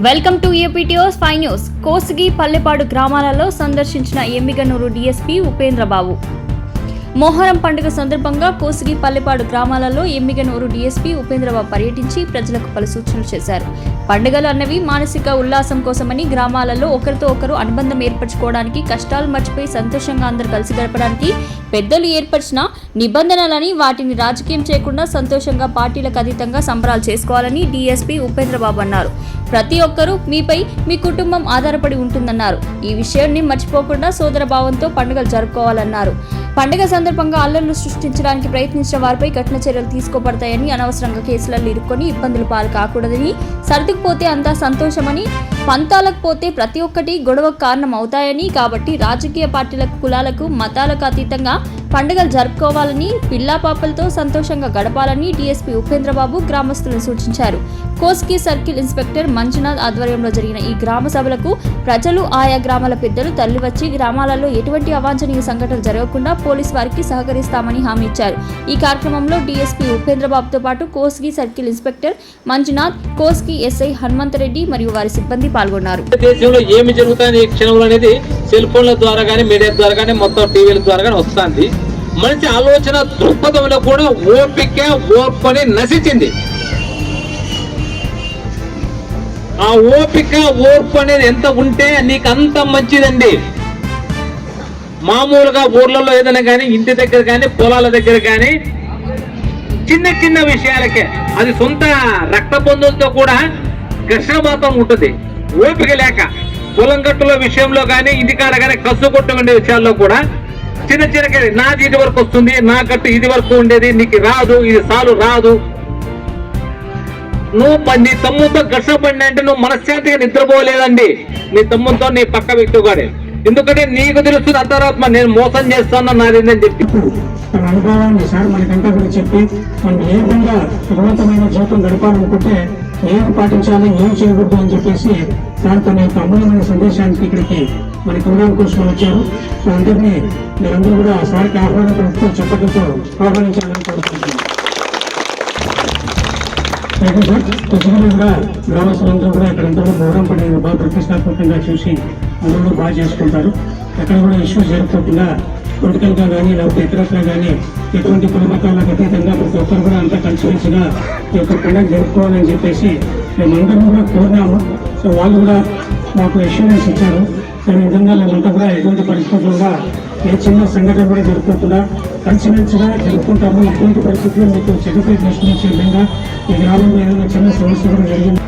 Welcome to APTOs five news. Kosigi Pallepadu గ్రామాలలో సందర్శించిన Emmiganur DSP Upendrababu. Muharram పండుగ సందర్భంగా కోసిగి పల్లెపాడు గ్రామాలలో ఎమ్మిగనూరు డీఎస్పీ ఉపేంద్రబాబు పర్యటించి ప్రజలకు పలు సూచనలు చేశారు. పండుగలు అన్నవి మానసిక ఉల్లాసం కోసమని గ్రామాలలో ఒకరితో ఒకరు అనుబంధం ఏర్పరచుకోవడానికి కష్టాలు మర్చిపోయి సంతోషంగా అందరు కలిసి గడపడానికి పెద్దలు ఏర్పరిచిన నిబంధనలని వాటిని రాజకీయం చేయకుండా సంతోషంగా పార్టీలకు అతీతంగా సంబరాలు చేసుకోవాలని డీఎస్పీ ఉపేంద్రబాబు అన్నారు. ప్రతి ఒక్కరూ మీపై మీ కుటుంబం ఆధారపడి ఉంటుందన్నారు. ఈ విషయాన్ని మర్చిపోకుండా సోదర భావంతో పండుగలు జరుపుకోవాలన్నారు. పండుగ సందర్భంగా అల్లర్లు సృష్టించడానికి ప్రయత్నించిన వారిపై కఠిన చర్యలు తీసుకోబడతాయని అనవసరంగా కేసులలో ఇరుక్కొని ఇబ్బందులు పాలు కాకూడదని సర్దుకుపోతే అంతా సంతోషమని పంతాలకు పోతే ప్రతి ఒక్కటి గొడవకు కారణం అవుతాయని కాబట్టి రాజకీయ పార్టీలకు కులాలకు మతాలకు అతీతంగా పండుగలు జరుపుకోవాలని పిల్లా పాపలతో సంతోషంగా గడపాలని డీఎస్పీ ఉపేంద్రబాబు గ్రామస్తులను సూచించారు. కోస్కి సర్కిల్ ఇన్స్పెక్టర్ మంజునాథ్ ఆధ్వర్యంలో జరిగిన ఈ గ్రామ సభలకు ప్రజలు ఆయా గ్రామాల పెద్దలు తరలివచ్చి గ్రామాలలో ఎటువంటి అవాంఛనీయ సంఘటనలు జరగకుండా పోలీస్ వారికి సహకరిస్తామని హామీ ఇచ్చారు. ఈ కార్యక్రమంలో డీఎస్పీ ఉపేంద్రబాబుతో పాటు Kosgi circle inspector Manjunath Kosgi SI Hanumantha Reddy మరియు వారి సిబ్బంది పాల్గొన్నారు. దేశంలో ఏమి జరుగుతుంది ఈ క్షణంలో అనేది సెల్ ఫోన్ల ద్వారా కానీ మీడియా ద్వారా కానీ మొత్తం టీవీల ద్వారా కానీ వస్తుంది. మనిషి ఆలోచన దృక్పథంలో కూడా ఓపిక ఓర్పు అని నశించింది. ఆ ఓపిక ఓర్పు అనేది ఎంత ఉంటే నీకు అంత మంచిదండి. మామూలుగా ఊర్లలో ఏదైనా కానీ ఇంటి దగ్గర కానీ పొలాల దగ్గర కానీ చిన్న చిన్న విషయాలకే. అది సొంత రక్త బంధువులతో కూడా ఘర్షణపాతం ఉంటుంది. ఓపిక లేక పొలం గట్టుల విషయంలో కానీ ఇంటికాడ కానీ కసు కొట్టుకునే ఉండే విషయాల్లో కూడా చిన్న చిన్న నాది ఇది వరకు వస్తుంది నా గట్టు ఇది వరకు ఉండేది నీకు రాదు ఇది సాలు రాదు. నువ్వు నీ తమ్ముతో ఘర్షణ పడిన అంటే నువ్వు మనశ్శాంతిగా నిద్రపోలేదండి. నీ తమ్ముతో నీ పక్క వ్యక్తి ఎందుకంటే నీకు తెలుస్తుంది అంతరాత్మ నేను మోసం చేస్తాను నాదేందని చెప్పి. తన అనుభవాన్ని సార్ మనకంటే కూడా చెప్పి మనం ఏ విధంగా సుఖవంతమైన జీవితం గడపాలనుకుంటే ఏం పాటించాలి ఏం చేయకూడదు అని చెప్పేసి సార్ తన యొక్క అమూల్యమైన సందేశానికి ఇక్కడికి మనకు ఉండడం కోసం వచ్చారు. సో అందరినీ మీరందరూ కూడా సార్కి ఆహ్వానం పలుకుతూ చెప్పడంతో ఆహ్వానించాలని కోరుకుంటున్నాను. సార్. కూడా గ్రామస్తులందరూ కూడా ఇక్కడంతా కూడా మొహరం బాగా ప్రతిష్టాత్మకంగా చూసి అందరూ బాగా చేసుకుంటారు. ఎక్కడ కూడా ఇష్యూస్ జరగకుండా పొలిటికల్గా కానీ లేకపోతే ఇతరత్ర కానీ ఎటువంటి కులమతాలకు అతీతంగా ప్రతి ఒక్కరు కూడా అంతా కలిసిమెలిసిగా ఈ యొక్క పండుగ జరుపుకోవాలని చెప్పేసి మేమందరం కూడా కోరినాము. సో వాళ్ళు కూడా మాకు అష్యూరెన్స్ ఇచ్చారు. సో ఈ విధంగా మేమంతా కూడా ఎటువంటి పరిస్థితుల్లో ఏ చిన్న సంఘటన కూడా జరుపుకోకుండా కలిసిమెలిసిగా జరుపుకుంటాము. ఎటువంటి పరిస్థితుల్లో మీకు సెక్రటరీ దృష్టి విధంగా ఈ గ్రామంలో ఏదైనా చిన్న సమస్య కూడా జరిగింది.